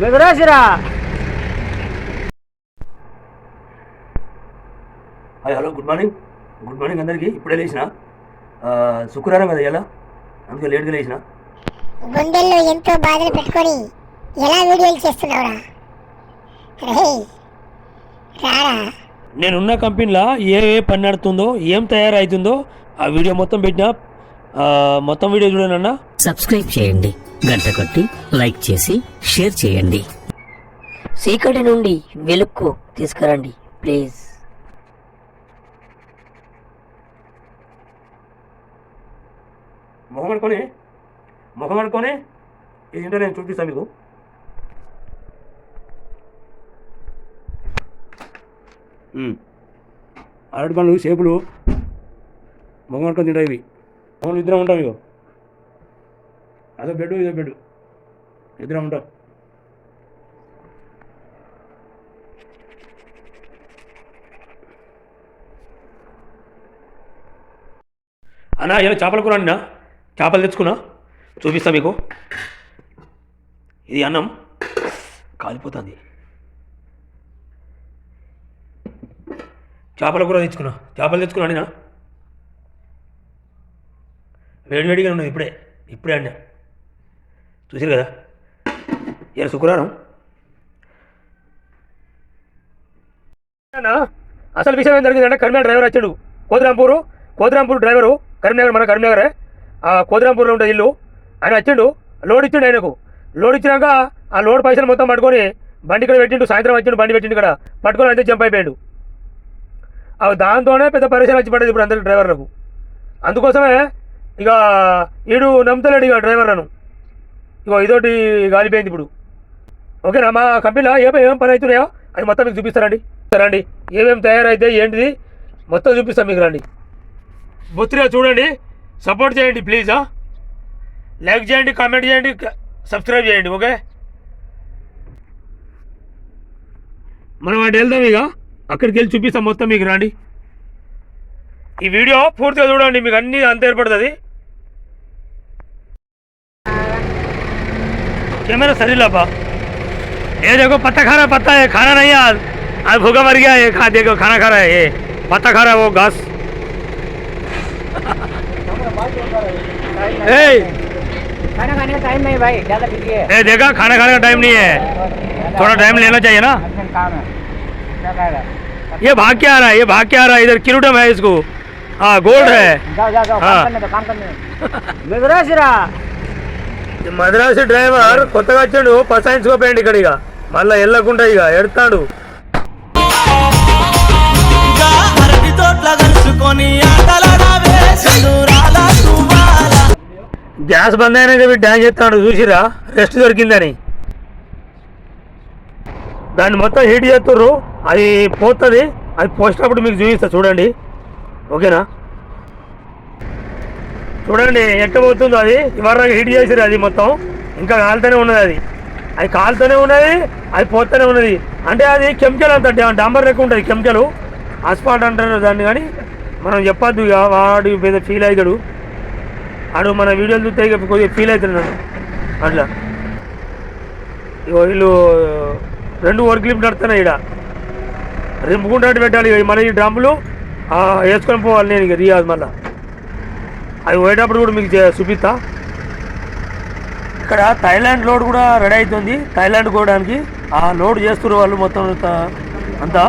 మెదరాసిరా. Hi hello good morning. Good morning అందరికీ. ఇప్పుడే లేచిన? శుక్రవారం కదా ఇలా అందుకే లేట్గా లేచిన? గుండెల్లో ఎంతో బాధలు పెట్టుకొని ఎలా వీడియోలు చేస్తున్నావురా? రారా? నేనున్న కంపెనీలో ఏ ఏ పని నడుతుందో ఏం తయారవుతుందో ఆ వీడియో మొత్తం పెట్టినా మొత్తం వీడియో చూడనన్నా సబ్స్క్రైబ్ చేయండి. గంట కొట్టి లైక్ చేసి షేర్ చేయండి. చీకటి నుండి వెలుక్కు తీసుకురండి ప్లీజ్. ముఖం అనుకొని? ముఖం అనుకొని? ఏంటో నేను చూపిస్తాను మీకు. అరటి పండ్లు షేపులు ముఖం అనుకొని తింటాయి ఇవి. అవును ఇద్దరం ఉంటాం ఇగో. అదో బెడ్ ఇదో బెడ్ ఇద్దరం ఉంటాం. అన్నా ఏదో చేపల కూర అన్నా చేపలు తెచ్చుకున్నా? చూపిస్తా మీకు. ఇది అన్నం. కాలిపోతుంది. చేపల కూర తెచ్చుకున్నా. చేపలు తెచ్చుకున్నా అండినా వేడివేడిగా ఉన్నది ఇప్పుడే ఇప్పుడే అన్నా. చూసారు కదా? ఇలా శుక్రవారం. అసలు విషయం ఏం జరిగిందంటే కరీంనగర్ డ్రైవర్ వచ్చాడు. కోదరాంపూరు కోదరాంపూర్ డ్రైవరు కరీంనగర్ మన కరీంనగరే. ఆ కోదిరాంపూర్లో ఉంటుంది ఇల్లు. ఆయన వచ్చిండు లోడ్ ఇచ్చిండు ఆయనకు. లోడ్ ఇచ్చినాక ఆ లోడ్ పైసలు మొత్తం పట్టుకొని బండి ఇక్కడ పెట్టిండు సాయంత్రం వచ్చిండు బండి పెట్టిండు ఇక్కడ. పట్టుకొని అంతే జంప్ అయిపోయాడు. అవి దాంతోనే పెద్ద పరిశ్రమ వచ్చి పడ్డది ఇప్పుడు అందరికి డ్రైవర్లకు. అందుకోసమే ఇక ఈడు నమ్ముతలేడు ఇక డ్రైవర్లను. ఇక ఇదోటి గాలిపోయింది ఇప్పుడు. ఓకేనా? మా కంపెనీలో ఏమో ఏం పని అవుతున్నాయో అది మొత్తం మీకు చూపిస్తారండి రండి. ఏమేమి తయారైతే ఏంటిది మొత్తం చూపిస్తాం మీకు రండి. బొత్తిగా చూడండి. సపోర్ట్ చేయండి ప్లీజ్. లైక్ చేయండి కామెంట్ చేయండి సబ్స్క్రైబ్ చేయండి ఓకే? మనం అటు వెళ్దాం ఇక అక్కడికి వెళ్ళి చూపిస్తాం మొత్తం మీకు రండి. ఈ వీడియో పూర్తిగా చూడండి మీకు అన్నీ అంత ఏర్పడుతుంది. कैमरा सर लपा ये देखो पत्ता खा रहा पत्ता है खाना नहीं आज आज भूखा मर गया ये खा देखो खाना खा रहा है ये। पत्ता खा रहा है वो घास। ए! देखा खाना खाने का टाइम नहीं है। थोड़ा टाइम लेना चाहिए ना। ये भाग के आ रहा है? ये भाग के आ रहा है? इधर किरुटम है इसको। हाँ गोल्ड है। जा, जा, जा, हाँ। काम करने, काम करने। మద్రాసు డ్రైవర్ కొత్తగా వచ్చాడు పసాయించుకోపోయింది ఇక్కడ ఇక. మళ్ళీ వెళ్ళకుండా ఇక ఎడతాడు. గ్యాస్ బంద్ అయినాక వీడు డ్యాన్స్ చేస్తాడు చూసిరా రెస్ట్ దొరికిందని. దాన్ని మొత్తం హీట్ చేస్తుర్రు అది పోతుంది అది పోసినప్పుడు మీకు చూపిస్తా చూడండి. ఓకేనా? చూడండి ఎట్ట పోతుందో అది. ఇవాళ హిట్ చేసిరు అది మొత్తం. ఇంకా కాలుతూనే ఉన్నది అది. అది కాలుతూనే ఉన్నది అది పోతూనే ఉన్నది. అంటే అది కెమికల్ అంత డాంబర్ లెక్క ఉంటుంది కెమికల్. ఆస్పాట్ అంటారు దాన్ని కానీ మనం చెప్పొద్దు ఇక వాడు పెద్ద ఫీల్ అవుతాడు. ఆడు మన వీడియోలు చూస్తే ఇక కొద్దిగా ఫీల్ అవుతున్నాడు అట్లా. ఇగో వీళ్ళు రెండు వర్క్ లిఫ్ట్ నడుతున్నాయి ఇక్కడ రింపుకుంటే పెట్టాలి ఇక మన ఈ డ్రమ్ములు వేసుకొని పోవాలి నేను ఇక రియాజ్ మళ్ళీ. అవి పోయేటప్పుడు కూడా మీకు చూపిస్తా. ఇక్కడ థైలాండ్ లోడ్ కూడా రెడీ అవుతుంది థైలాండ్ పోవడానికి. ఆ లోడ్ చేస్తున్నారు వాళ్ళు మొత్తం అంతా అంతా.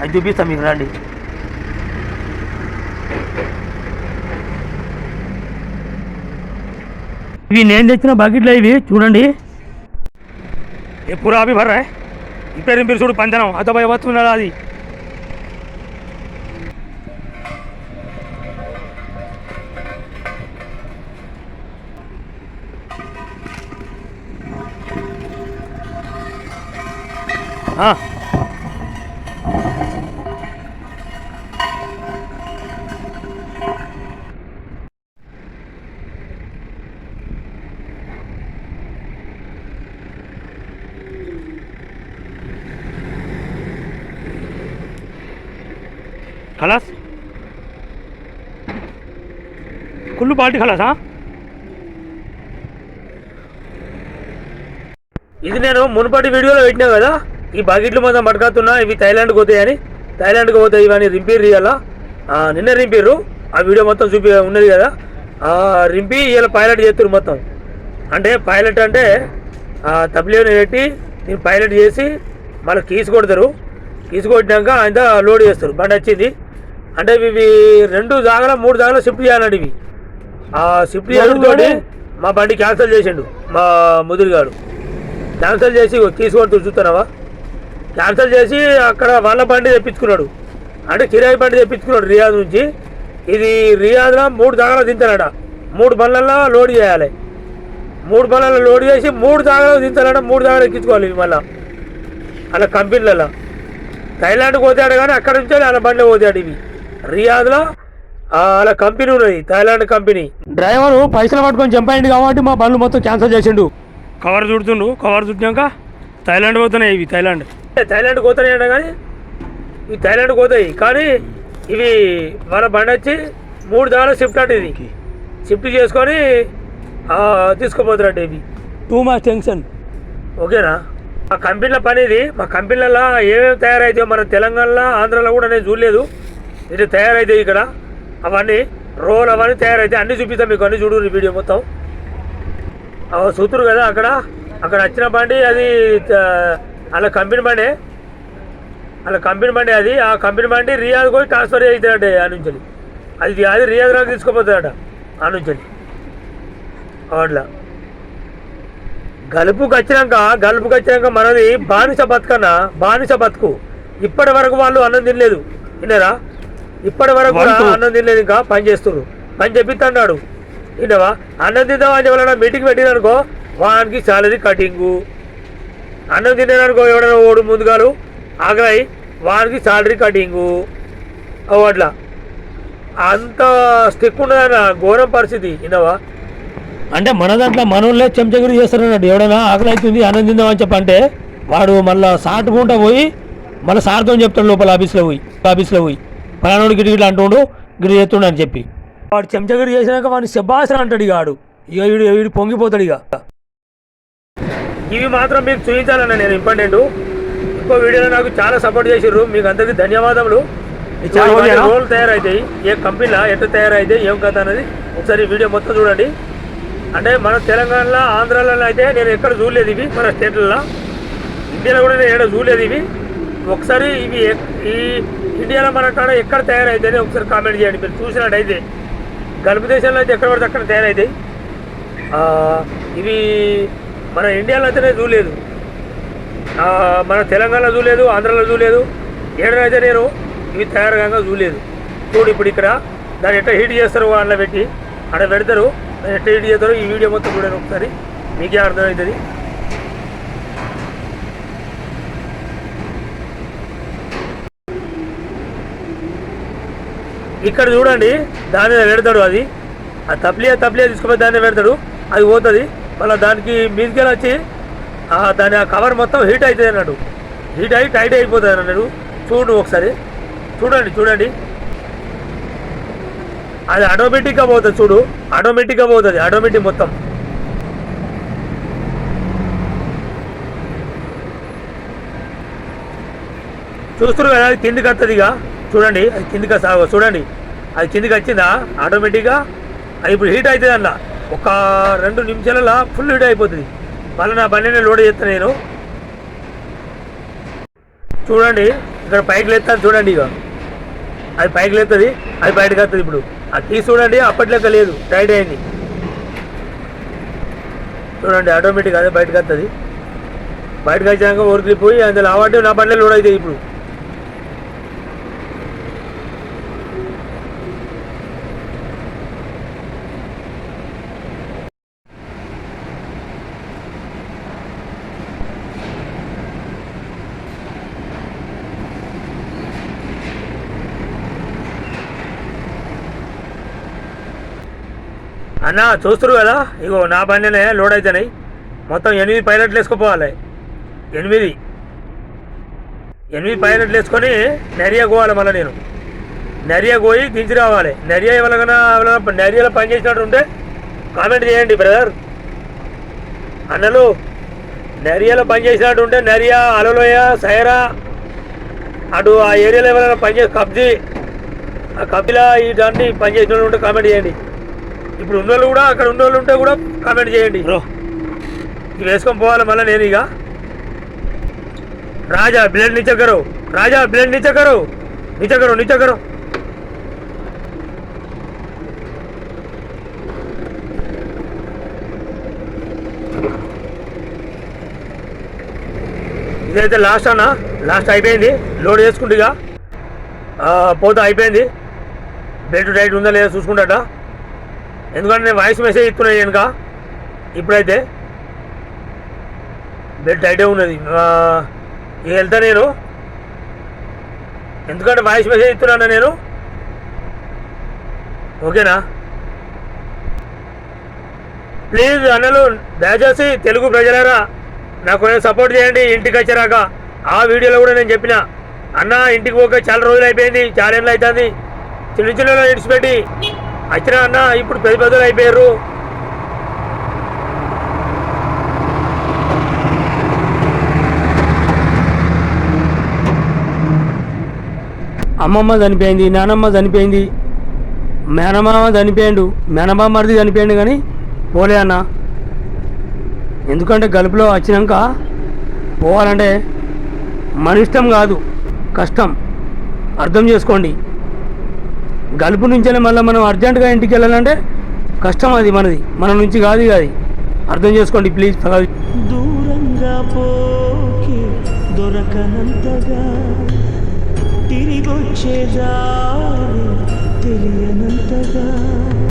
అది చూపిస్తా మీకు రండి. ఇవి నేను తెచ్చిన బకెట్లో ఇవి చూడండి. ఏ పూరా అవి భర్రా ఇప్పేరు మీరు చూడు పంచనం అత భయ వస్తున్నాడు అది? हाँ खलास कुल्लू पार्टी खलास हाँ ఇది నేను మునుపటి వీడియోలో పెట్టినా కదా ఈ బకెట్లు మొత్తం పట్టుకొస్తున్నా ఇవి థైలాండ్కి పోతాయని. థైలాండ్కి పోతాయి ఇవన్నీ రింపీర్ ఇవ్వాలా నిన్న రింపిర్రు. ఆ వీడియో మొత్తం చూపి ఉన్నది కదా? ఆ రింపి ఇలా పైలట్ చేస్తారు మొత్తం. అంటే పైలట్ అంటే తప్లియోని పెట్టి దీన్ని పైలట్ చేసి మళ్ళీ కీసు కొడతారు. కీసు కొట్టినాక ఆయన లోడ్ చేస్తారు. బండి వచ్చింది. అంటే ఇవి రెండు జాగాల మూడు జాగాల షిఫ్ట్ చేయాలండి ఇవి. ఆ షిఫ్ట్ చేయడంతో మా బండి క్యాన్సిల్ చేసిండు మా ముదిరిగాడు. క్యాన్సిల్ చేసి తీసుకొని చూస్తున్నావా క్యాన్సిల్ చేసి అక్కడ వాళ్ళ బండి తెప్పించుకున్నాడు. అంటే కిరాయి బండి తెప్పించుకున్నాడు రియాద్ నుంచి. ఇది రియాద్లో మూడు దాగాలు దించాలట మూడు బండ్లలో లోడ్ చేయాలి. మూడు బండ్లలో లోడ్ చేసి మూడు దాగాలు దించాలట మూడు దాగాలు ఎక్కించుకోవాలి ఇవి మళ్ళా. అలా కంపెనీలలో థైలాండ్కి పోతాడు కానీ అక్కడ నుంచి అలా బండ్లో పోతాడు ఇవి. రియాద్లో ఆ, అలా కంపెనీ ఉన్నది థైలాండ్ కంపెనీ. డ్రైవర్ పైసలు పట్టుకొని చంపాయండి కాబట్టి మా బండ్లు మొత్తం క్యాన్సిల్ చేసిండు. కవర్ చుడుతుండు కవర్ చుట్టినాక థైలాండ్ పోతున్నాయి ఇవి థైలాండ్ థైలాండ్ అంట కానీ ఇవి థైలాండ్ పోతాయి. కానీ ఇవి మన బండి వచ్చి మూడు దాని షిఫ్ట్ అంటే ఇది షిఫ్ట్ చేసుకొని ఆ, తీసుకుపోతారంట ఇవి. టూ మచ్ టెన్షన్ ఓకేనా? మా కంపెనీల పని ఇది. మా కంపెనీలలో ఏమేమి తయారైతాయో మన తెలంగాణలో ఆంధ్రాలో కూడా నేను చూడలేదు. ఇది తయారైతాయి ఇక్కడ. అవన్నీ రోల్ అవన్నీ తయారైతాయి అన్నీ చూపిస్తాం మీకు అన్నీ చూడు వీడియో మొత్తం. ఆ సూతురు కదా అక్కడ. అక్కడ వచ్చిన బండి అది అలా కంపెనీ బండి? అలా కంపెనీ బండి అది? ఆ కంపెనీ బండి రియాద్ పోయి ట్రాన్స్ఫర్ అవుతాడట ఆ నుంచి అది అది రియాద్ రాకు తీసుకుపోతాడట ఆ నుంచి అట్లా గలుపుకి వచ్చినాక గలుపుకి వచ్చినాక మనది బానిస బతుకన్నా బానిస బతుకు. ఇప్పటి వరకు వాళ్ళు అన్నం తినలేదు. విన్నారా? ఇప్పటి వరకు అన్నం తినలేదు ఇంకా పని చేస్తున్నారు పని చెప్పిస్తున్నాడు విన్నావా? అన్నం తిందాం అని ఎవరైనా మీటింగ్ పెట్టిననుకో వానికి సాలరీ కటింగు. అన్నం తినేదనుకో ఎవడైనా ఓడు ముందుగాలు ఆగలై వాడికి సాలరీ కటింగు అట్లా. అంత స్టిక్ ఉన్నదన్న ఘోరం పరిస్థితి ఇన్నవా అంటే మన దాంట్లో మనోళ్ళే చెంచగిరి చేస్తారన్నట్టు. ఎవడైనా ఆకలి అవుతుంది ఆనందిందాం అని చెప్పంటే వాడు మళ్ళా సాటుకుంటా పోయి మళ్ళీ సార్తో చెప్తాడు లోపల ఆఫీస్లో పోయి ఆఫీస్లో పోయి. పలానోడు గిటి గిట్లా అంటుండు గిరి చేస్తుండు అని చెప్పి. వాడు చెంచగిరి చేసినాక వాడిని శబాసన అంటాడు ఇక ఆడు. ఇక వీడు వీడు పొంగిపోతాడు ఇక. ఇవి మాత్రం మీకు చూపించాలన్న నేను ఇంపార్టెంట్. ఇంకో వీడియోలో నాకు చాలా సపోర్ట్ చేసిర్రు. మీకు అందరికీ ధన్యవాదములు. రోల్ తయారవుతాయి ఏ కంపెనీలో ఎట్లా తయారైతాయి ఏం కథ అనేది ఒకసారి వీడియో మొత్తం చూడండి. అంటే మన తెలంగాణలో ఆంధ్రాలో అయితే నేను ఎక్కడ చూడలేదు ఇవి మన స్టేట్లలో. ఇండియాలో కూడా నేను ఎక్కడ చూడలేదు ఇవి. ఒకసారి ఇవి ఈ ఇండియాలో మన కాడ ఎక్కడ తయారైతాయని ఒకసారి కామెంట్ చేయండి. మీరు చూసినట్టయితే. గల్ఫ్ దేశంలో అయితే ఎక్కడ పడితే అక్కడ తయారైతాయి. ఇవి మన ఇండియాలో అయితేనే చూడలేదు మన తెలంగాణలో చూడలేదు ఆంధ్రాలో చూడలేదు ఏడనైతే నేను ఇవి తయారుగా చూడలేదు చూడు ఇప్పుడు ఇక్కడ దాన్ని ఎట్లా హీట్ చేస్తారు వాళ్ళ పెట్టి అక్కడ పెడతారు. దాన్ని ఎట్లా హీట్ చేస్తారో ఈ వీడియో మొత్తం చూడండి ఒకసారి. మీకే అర్థమవుతుంది ఇక్కడ చూడండి దాని మీద పెడతాడు అది. ఆ తప్లియా తప్లియా తీసుకుపోయి దాన్ని పెడతాడు. అది పోతుంది. మళ్ళీ దానికి మీదకెళ్ళి వచ్చి దాని ఆ కవర్ మొత్తం హీట్ అవుతుంది అన్నాడు. హీట్ అయ్యి టైట్ అయిపోతుంది అన్నాడు. చూడు ఒకసారి. చూడండి చూడండి. అది ఆటోమేటిక్గా పోతుంది చూడు. ఆటోమేటిక్గా పోతుంది ఆటోమేటిక్ మొత్తం. చూస్తున్నారు కదా అది కిందికి వస్తుంది ఇక. చూడండి అది కిందికి చూడండి. అది కిందికి వచ్చిందా? ఆటోమేటిక్గా. అది ఇప్పుడు హీట్ అవుతుంది అన్న. ఒక రెండు నిమిషాలలో ఫుల్ హీట్ అయిపోతుంది. మళ్ళీ నా బండిని లోడ్ చేస్తాను నేను. చూడండి ఇక్కడ పైకి లేస్తాను చూడండి ఇక అది పైకి లేస్తుంది అది బయటకు వస్తుంది ఇప్పుడు. అది తీసి చూడండి అప్పట్లెక్క లేదు టైట్ అయింది. చూడండి ఆటోమేటిక్ అదే బయటకు వస్తుంది బయటకు వచ్చాక ఊరికి పోయి అందులో ఆవాటి నా బండి లోడ్ అవుతాయి ఇప్పుడు. అన్న చూస్తారు కదా? ఇగో నా బండినే లోడ్ అవుతున్నాయి మొత్తం ఎనిమిది పైలట్లు వేసుకుపోవాలి. ఎనిమిది. ఎనిమిది పైలట్లు వేసుకొని నెరియా పోవాలి మళ్ళీ నేను. నెరియా పోయి దించి రావాలి. నెరియా ఎవరికైనా నరియాలో నెరియాలో ఉంటే కామెంట్ చేయండి బ్రదర్ అన్నలు నరియాలో పనిచేసినట్టు ఉంటే నరియా అలలోయ సైరా అటు ఆ ఏరియాలో ఎవరైనా పనిచేసి కబ్జీ ఆ కబ్జీలా ఇవన్నీ పనిచేసిన ఉంటే కామెంట్ చేయండి. ఇప్పుడు ఉన్న వాళ్ళు కూడా అక్కడ ఉన్న వాళ్ళు ఉంటే కూడా కామెంట్ చేయండి బ్రో ఇవి వేసుకొని పోవాలి మళ్ళీ నేను ఇక రాజా బ్లడ్ नीचे करो राजा ब्लेड नीचे करो नीचे करो नीचे करो ఇదైతే లాస్ట్ అన్న లాస్ట్ అయిపోయింది లోడ్ చేసుకుంటే ఇక ఆ, పోతా అయిపోయింది బెడ్ టైట్ ఉందా లేదా చూసుకుంటాట ఎందుకంటే నేను వాయిస్ మెసేజ్ ఇస్తున్నాను కనుక ఇప్పుడైతే బెడ్ టైటే ఉన్నది. ఇక వెళ్తా నేను. ఎందుకంటే వాయిస్ మెసేజ్ ఇస్తున్నాను నేను? ఓకేనా? ప్లీజ్ అన్నలు దయచేసి తెలుగు ప్రజలారా నాకు కొంచెం సపోర్ట్ చేయండి ఇంటికి వచ్చారాక ఆ వీడియోలో కూడా నేను చెప్పిన అన్న ఇంటికి పోక చాలా రోజులు అయిపోయింది చాలా ఏళ్ళు అవుతుంది. చిన్న చిన్న ఇడిచిపెట్టి అయితే అన్న ఇప్పుడు పెద్ద పెద్దలు అయిపోయారు. అమ్మమ్మ చనిపోయింది నానమ్మ చనిపోయింది మేనమామ చనిపోయాడు మేనమామ మరిది చనిపోయాడు కానీ పోలే అన్న. ఎందుకంటే గలుపులో వచ్చినాక పోవాలంటే మన ఇష్టం కాదు కష్టం. అర్థం చేసుకోండి. గలుపు నుంచే మళ్ళీ మనం అర్జెంటుగా ఇంటికి వెళ్ళాలంటే కష్టం అది మనది. మన నుంచి కాదు కాదు అర్థం చేసుకోండి ప్లీజ్ దూరంగా పోకి దొరకనంతగా తిరిగి దారి తెలియనంతగా.